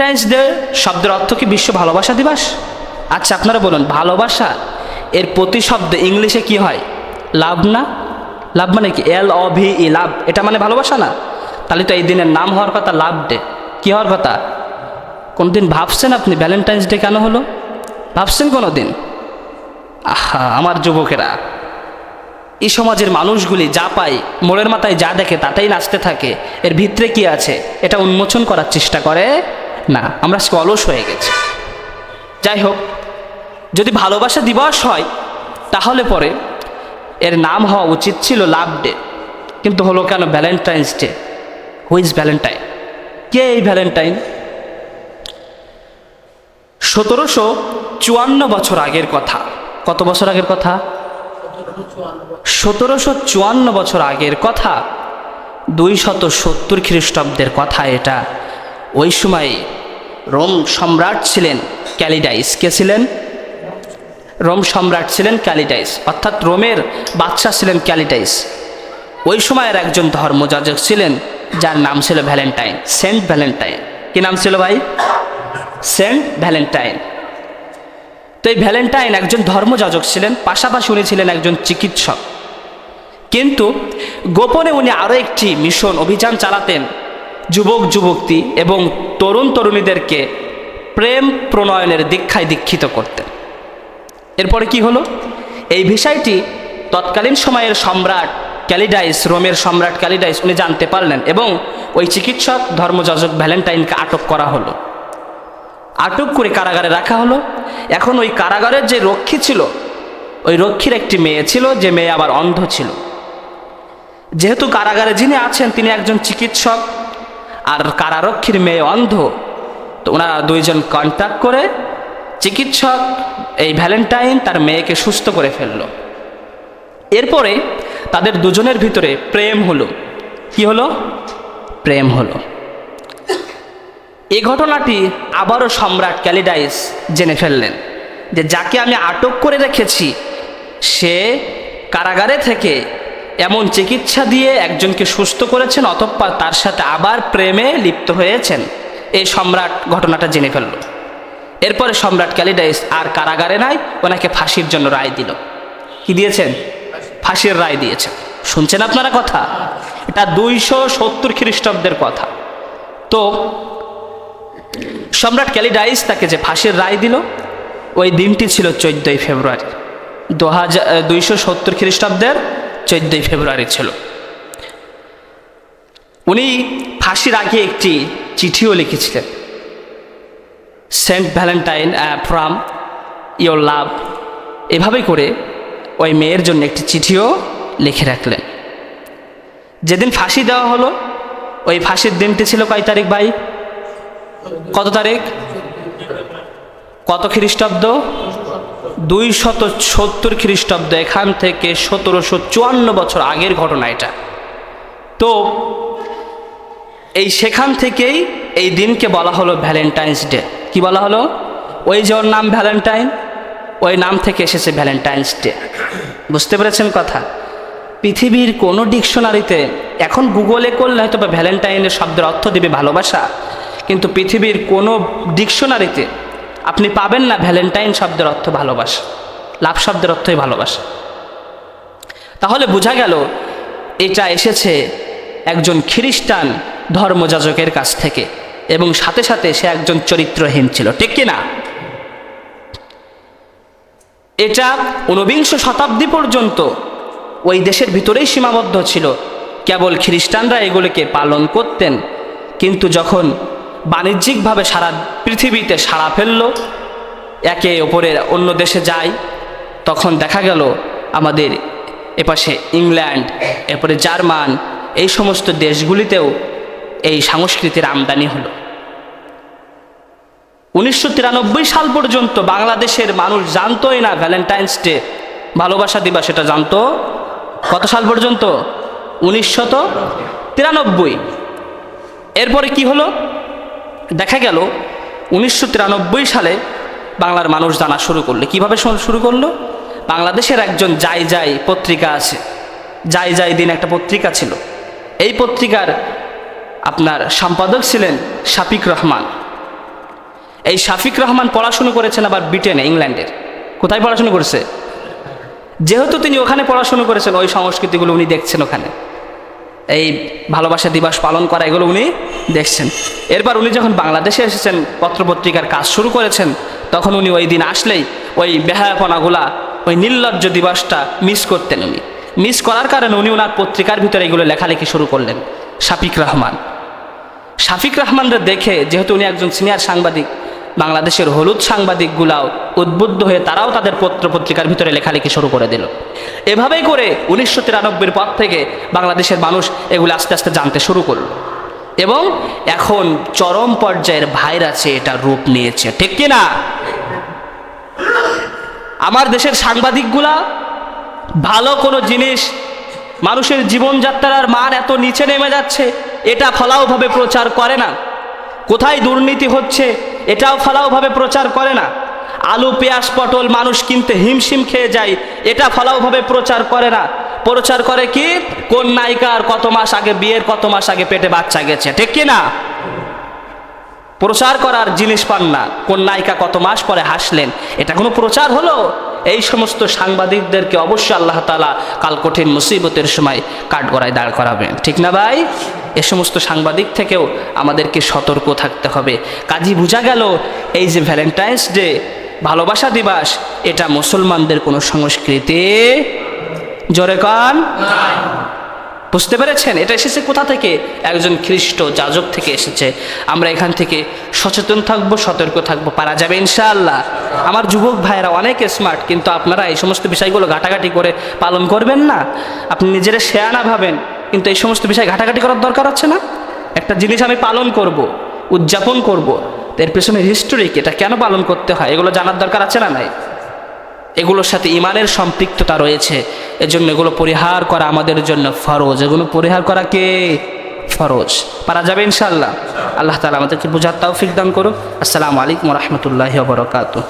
Valentine's day শব্দের অর্থ কি বিশ্ব ভালোবাসা দিবস? আচ্ছা আপনারা বলুন, ভালোবাসা, এর প্রতিশব্দ ইংলিশে কি হয়? লাভ না? লাভ মানে কি? L O V E love. এটা মানে ভালোবাসা না? তাহলে তো এই দিনের নাম হওয়ার কথা, লাভ ডে। কি হওয়ার কথা? কোনো দিন ভাবছেন আপনি ভ্যালেন্টাইন্স ডে কেন হলো? ভাবছেন কোনো দিন আহা, আমার যুবকেরা। এই সমাজের মানুষগুলি যা পায়, মোড়ের মাথায় যা দেখে তাতেই নাচতে থাকে। এর ভিতরে কি আছে? এটা উন্মোচন করার চেষ্টা করে না, আমরা অলস হয়ে গেছি। যাই হোক যদি ভালোবাসা দিবস হয়, তাহলে পরে এর নাম হওয়া উচিত ছিল লাভ ডে। কিন্তু হলো কেন ভ্যালেন্টাইন্স ডে হুইজ ভ্যালেন্টাইন কে এই ভ্যালেন্টাইন সতেরোশো চুয়ান্ন বছর আগের কথা। কত বছর আগের কথা? সতেরোশো চুয়ান্ন বছর আগের কথা। দুই শত সত্তর খ্রিস্টাব্দের কথা এটা। ওই সময় রোম সম্রাট ছিলেন ক্যালিডাইস। কে ছিলেন? রোম সম্রাট ছিলেন ক্যালিডাইস, অর্থাৎ রোমের বাদশাহ ছিলেন ক্যালিডাইস। ওই সময়ের একজন ধর্মযাজক ছিলেন, যার নাম ছিল ভ্যালেন্টাইন, সেন্ট ভ্যালেন্টাইন। কি নাম ছিল ভাই? Saint Valentine. তো এই ভ্যালেন্টাইন একজন ধর্মযাজক ছিলেন, পাশাপাশি উনি ছিলেন একজন চিকিৎসক। কিন্তু গোপনে উনি আরও একটি মিশন অভিযান চালাতেন যুবক যুবতী এবং তরুণ তরুণীদেরকে প্রেম প্রণয়নের দীক্ষায় দীক্ষিত করতেন। এরপরে কি হলো? এই বিষয়টি তৎকালীন সময়ের সম্রাট ক্যালিডাইস, রোমের সম্রাট ক্যালিডাইস, উনি জানতে পারলেন এবং ওই চিকিৎসক ধর্মযাজক ভ্যালেন্টাইনকে আটক করা হলো। আটক করে কারাগারে রাখা হলো। এখন ওই কারাগারের যে রক্ষী ছিল, ওই রক্ষীর একটি মেয়ে ছিল, যে মেয়ে আবার অন্ধ ছিল। যেহেতু কারাগারে যিনি আছেন, তিনি একজন চিকিৎসক আর কারারক্ষীর মেয়ে অন্ধ। তো ওনারা দুইজন কন্ট্যাক্ট করে চিকিৎসক এই ভ্যালেন্টাইন তার মেয়েকে সুস্থ করে ফেলল। এরপরে তাদের দুজনের ভিতরে প্রেম হলো। কি হলো? প্রেম হলো। এই ঘটনাটি আবারও সম্রাট ক্যালিডাইস জেনে ফেললেন যে যাকে আমি আটক করে রেখেছি, সে কারাগারে থেকে এমন চিকিৎসা দিয়ে একজনকে সুস্থ করেছেন, অতঃপর তার সাথে আবার প্রেমে লিপ্ত হয়েছেন। এই সম্রাট ঘটনাটা জেনে ফেলল। এরপরে সম্রাট ক্যালিডাইস আর কারাগারে নাই, ওনাকে ফাঁসির জন্য রায় দিল। কি দিয়েছেন? ফাঁসির রায় দিয়েছেন। শুনছেন আপনারা কথা? এটা দুইশো সত্তর খ্রিস্টাব্দের কথা। তো সম্রাট ক্যালিডাইস তাকে যে ফাঁসির রায় দিল, ওই দিনটি ছিল চোদ্দোই ফেব্রুয়ারি। দু হাজার, দুইশো সত্তর খ্রিস্টাব্দের চোদ্দোই ফেব্রুয়ারি ছিল। উনি ফাঁসির আগে একটি চিঠিও লিখেছিলেন। Saint Valentine from your love, এভাবে করে ওই মেয়ের জন্য একটি চিঠিও লিখে রাখলেন। যেদিন ফাঁসি দেওয়া হলো, ওই ফাঁসির দিনটি ছিল কয় তারিখ ভাই? কত তারিখ? কত খ্রিস্টাব্দ? দুই শত সত্তর খ্রিস্টাব্দ এখান থেকে সতেরোশো চুয়ান্ন বছর আগের ঘটনা এটা। তো এই সেখান থেকেই এই দিনকে বলা হলো ভ্যালেন্টাইন্স ডে। কি বলা হলো? ওই যে ওর নাম ভ্যালেন্টাইন, ওই নাম থেকে এসেছে ভ্যালেন্টাইন্স ডে। বুঝতে পেরেছেন কথা? পৃথিবীর কোনো ডিকশনারিতে, এখন গুগলে করলে হয়তো বা ভ্যালেন্টাইনের শব্দের অর্থ দেবে ভালোবাসা, কিন্তু পৃথিবীর কোনো ডিকশনারিতে আপনি পাবেন না ভ্যালেন্টাইন শব্দের অর্থ ভালোবাসা, লাভ শব্দের অর্থই ভালোবাসা। তাহলে বোঝা গেল, এটা এসেছে একজন খ্রিস্টান ধর্মযাজকের কাছ থেকে এবং সাথে সাথে সে একজন চরিত্রহীন ছিল, ঠিক কিনা? এটা ঊনবিংশ শতাব্দী পর্যন্ত ওই দেশের ভিতরেই সীমাবদ্ধ ছিল। কেবল খ্রিস্টানরা এগুলিকে পালন করতেন, কিন্তু যখন বাণিজ্যিকভাবে সারা পৃথিবীতে সাড়া ফেলল। একে ওপরের অন্য দেশে যায়। তখন দেখা গেল আমাদের এপাশে ইংল্যান্ড, এরপরে জার্মান, এই সমস্ত দেশগুলিতেও এই সংস্কৃতির আমদানি হলো। উনিশশো সাল পর্যন্ত বাংলাদেশের মানুষ জানতোই না ভ্যালেন্টাইন্স ডে। ভালোবাসা দিবস, সেটা জানতো? কত সাল পর্যন্ত? উনিশশত তিরানব্বই। এরপরে কি হলো? দেখা গেল উনিশশো তিরানব্বই সালে বাংলার মানুষ জানা শুরু করল। কীভাবে শুরু করল? বাংলাদেশের একজন যাই যাই পত্রিকা আছে। যাই যাই দিন একটা পত্রিকা ছিল। এই পত্রিকার আপনার সম্পাদক ছিলেন শাফিক রহমান। এই শাফিক রহমান পড়াশুনো করেছেন আবার ব্রিটেনে, ইংল্যান্ডের। কোথায় পড়াশুনো করেছে? যেহেতু তিনি ওখানে পড়াশুনো করেছেন, ওই সংস্কৃতিগুলো উনি দেখছেন ওখানে। এই ভালোবাসা দিবস পালন করা, এগুলো উনি দেখছেন। এরপর উনি যখন বাংলাদেশে এসেছেন, পত্রপত্রিকার কাজ শুরু করেছেন, তখন উনি ওই দিন আসলেই ওই বেহায়াপনাগুলা, ওই নির্লজ্জ দিবসটা মিস করতেন উনি। মিস করার কারণে উনি ওনার পত্রিকার ভিতরে এগুলো লেখালেখি শুরু করলেন, শাফিক রহমান। শাফিক রহমানরা দেখে, যেহেতু উনি একজন সিনিয়র সাংবাদিক বাংলাদেশের হলুদ সাংবাদিকগুলাও উদ্বুদ্ধ হয়ে তারাও তাদের পত্র পত্রিকার ভিতরে লেখালেখি শুরু করে দিল। এভাবেই করে উনিশশো তিরানব্বইয়ের পর থেকে বাংলাদেশের মানুষ এগুলো আস্তে আস্তে জানতে শুরু করল। এবং এখন চরম পর্যায়ের ভাইরাসে এটা রূপ নিয়েছে। ঠিক কিনা? আমার দেশের সাংবাদিকগুলা ভালো কোনো জিনিস, মানুষের জীবনযাত্রার মান এত নিচে নেমে যাচ্ছে, এটা ফলাওভাবে প্রচার করে না। কোথায় দুর্নীতি হচ্ছে এটাও ফলাওভাবে প্রচার করে না। আলু, পেঁয়াজ, পটল মানুষ কিনতে হিমশিম খেয়ে যায়, এটা ফলাওভাবে প্রচার করে না। প্রচার করে কি? কোন নায়িকার কত মাস আগে বিয়ের কত মাস আগে পেটে বাচ্চা গেছে, ঠিক কি না প্রচার করার জিনিস পান না। কোন নায়িকা কত মাস পরে হাসলেন, এটা কোনো প্রচার হলো? এই সমস্ত সাংবাদিকদেরকে অবশ্যই আল্লাহ তালা কাল কঠিন মুসিবতের সময় কাঠগড়ায় দাঁড় করাবেন, ঠিক না ভাই? এ সমস্ত সাংবাদিক থেকেও আমাদেরকে সতর্ক থাকতে হবে। কাজী বোঝা গেল, এই যে ভ্যালেন্টাইন্স ডে ভালোবাসা দিবস, এটা মুসলমানদের কোনো সংস্কৃতি? জোরে কান। বুঝতে পেরেছেন? এটা এসেছে কোথা থেকে? একজন খ্রিস্ট যাজক থেকে এসেছে। আমরা এখান থেকে সচেতন থাকব, সতর্ক থাকব, পারা যাবে ইনশাআল্লাহ। আমার যুবক ভাইয়েরা অনেক স্মার্ট কিন্তু আপনারা এই সমস্ত বিষয়গুলো ঘাটাঘাটি করে পালন করবেন না। আপনি নিজেরা শেয়ানা ভাবেন। কিন্তু এই সমস্ত বিষয়ে ঘাটাঘাটি করার দরকার আছে না? একটা জিনিস আমি পালন করব, উদযাপন করব এর পেছনে হিস্টোরিক এটা কেন পালন করতে হয়? এগুলো জানার দরকার আছে না নাই? এগুলোর সাথে ইমানের সম্পৃক্ততা রয়েছে, এজন্য এগুলো পরিহার করা আমাদের জন্য ফরজ। এগুলো পরিহার করা কে? ফরজ। পারা যাবে ইনশাল্লাহ আল্লাহ তালা আমাদেরকে বোঝার তৌফিক দান করুন আসসালামু আলাইকুম রহমতুল্লাহ বরকাত